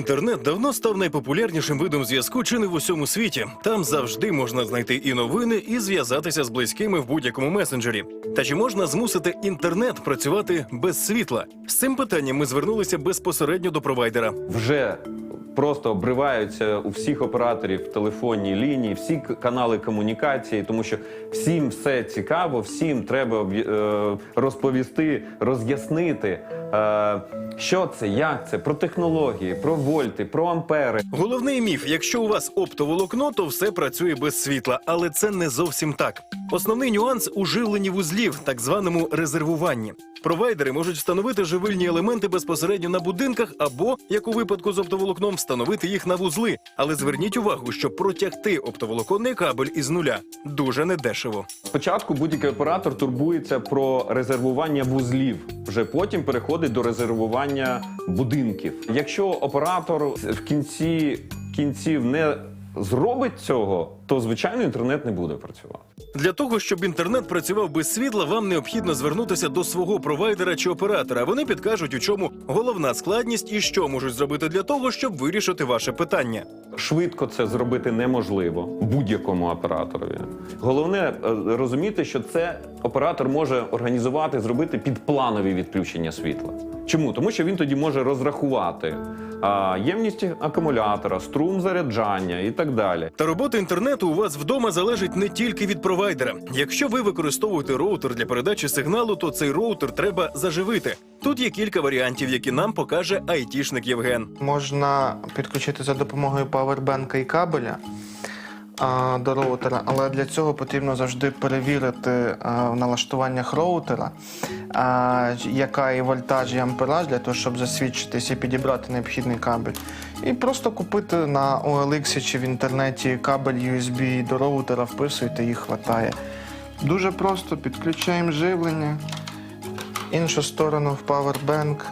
Інтернет давно став найпопулярнішим видом зв'язку чи не в усьому світі. Там завжди можна знайти і новини, і зв'язатися з близькими в будь-якому месенджері. Та чи можна змусити інтернет працювати без світла? З цим питанням ми звернулися безпосередньо до провайдера. вже просто обриваються у всіх операторів телефонні лінії, всі канали комунікації, тому що всім все цікаво, всім треба е, розповісти, роз'яснити, е, що це, як це, про технології, про вольти, про ампери. Головний міф: якщо у вас оптоволокно, то все працює без світла, але це не зовсім так. Основний нюанс у вузлів, так званому резервуванні. Провайдери можуть встановити живильні елементи безпосередньо на будинках або, як у випадку з оптоволокном, встановити їх на вузли. Але зверніть увагу, що протягти оптоволоконний кабель із нуля дуже недешево. Спочатку будь-який оператор турбується про резервування вузлів, вже потім переходить до резервування будинків. Якщо оператор в кінці кінців не зробить цього, то звичайно інтернет не буде працювати. Для того, щоб інтернет працював без світла, вам необхідно звернутися до свого провайдера чи оператора. Вони підкажуть, у чому головна складність і що можуть зробити для того, щоб вирішити ваше питання. Швидко це зробити неможливо будь-якому операторові. Головне е, розуміти, що це оператор може організувати, зробити підпланові відключення світла. Чому? Тому що він тоді може розрахувати а, ємність акумулятора, струм заряджання і так далі. Та робота інтернету у вас вдома залежить не тільки від провайдера. Якщо ви використовуєте роутер для передачі сигналу, то цей роутер треба заживити. Тут є кілька варіантів, які нам покаже айтішник Євген. Можна підключити за допомогою павербенка і кабеля до роутера, але для цього потрібно завжди перевірити в налаштуваннях роутера, яка і вольтаж, і ампераж для того, щоб засвідчитись і підібрати необхідний кабель. І просто купити на OLX чи в інтернеті кабель USB до роутера, вписуєте, їх хватає. Дуже просто підключаємо живлення, іншу сторону в павербенк.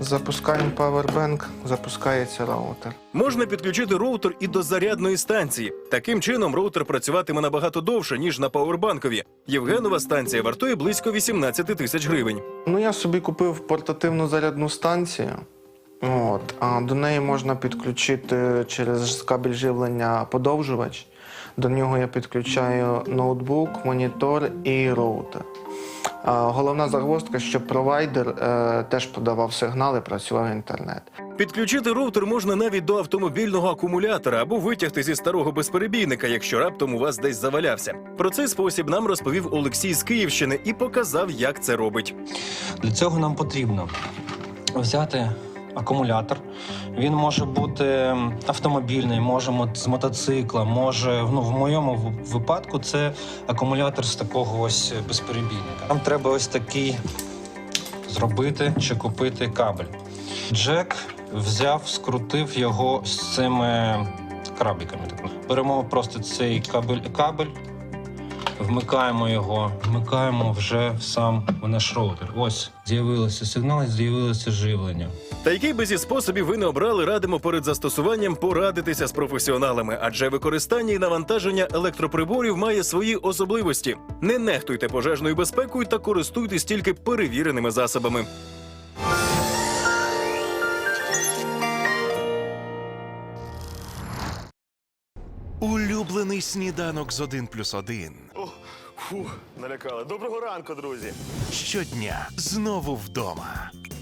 Запускаємо павербенк, запускається роутер. Можна підключити роутер і до зарядної станції. Таким чином, роутер працюватиме набагато довше, ніж на пауербанкові. Євгенова станція вартує близько 18 тисяч гривень. Ну, я собі купив портативну зарядну станцію. От, а до неї можна підключити через кабель живлення подовжувач. До нього я підключаю ноутбук, монітор і роутер. Головна загвоздка, що провайдер е, теж подавав сигнали, працював інтернет. Підключити роутер можна навіть до автомобільного акумулятора або витягти зі старого безперебійника, якщо раптом у вас десь завалявся. Про цей спосіб нам розповів Олексій з Київщини і показав, як це робить. Для цього нам потрібно взяти акумулятор. Він може бути автомобільний, може з мотоцикла, може ну, в моєму випадку це акумулятор з такого ось безперебійника. Нам треба ось такий зробити чи купити кабель. Джек взяв, скрутив його з цими крабіками. Беремо просто цей кабель, кабель Вмикаємо його, вмикаємо вже в сам наш роутер. Ось з'явилося сигнал, з'явилося живлення. Та який би зі способів ви не обрали, радимо перед застосуванням порадитися з професіоналами, адже використання і навантаження електроприборів має свої особливості. Не нехтуйте пожежною безпекою та користуйтесь тільки перевіреними засобами. Улюблений сніданок з 1 плюс 1. О, фу, налякали. Доброго ранку, друзі. Щодня знову вдома.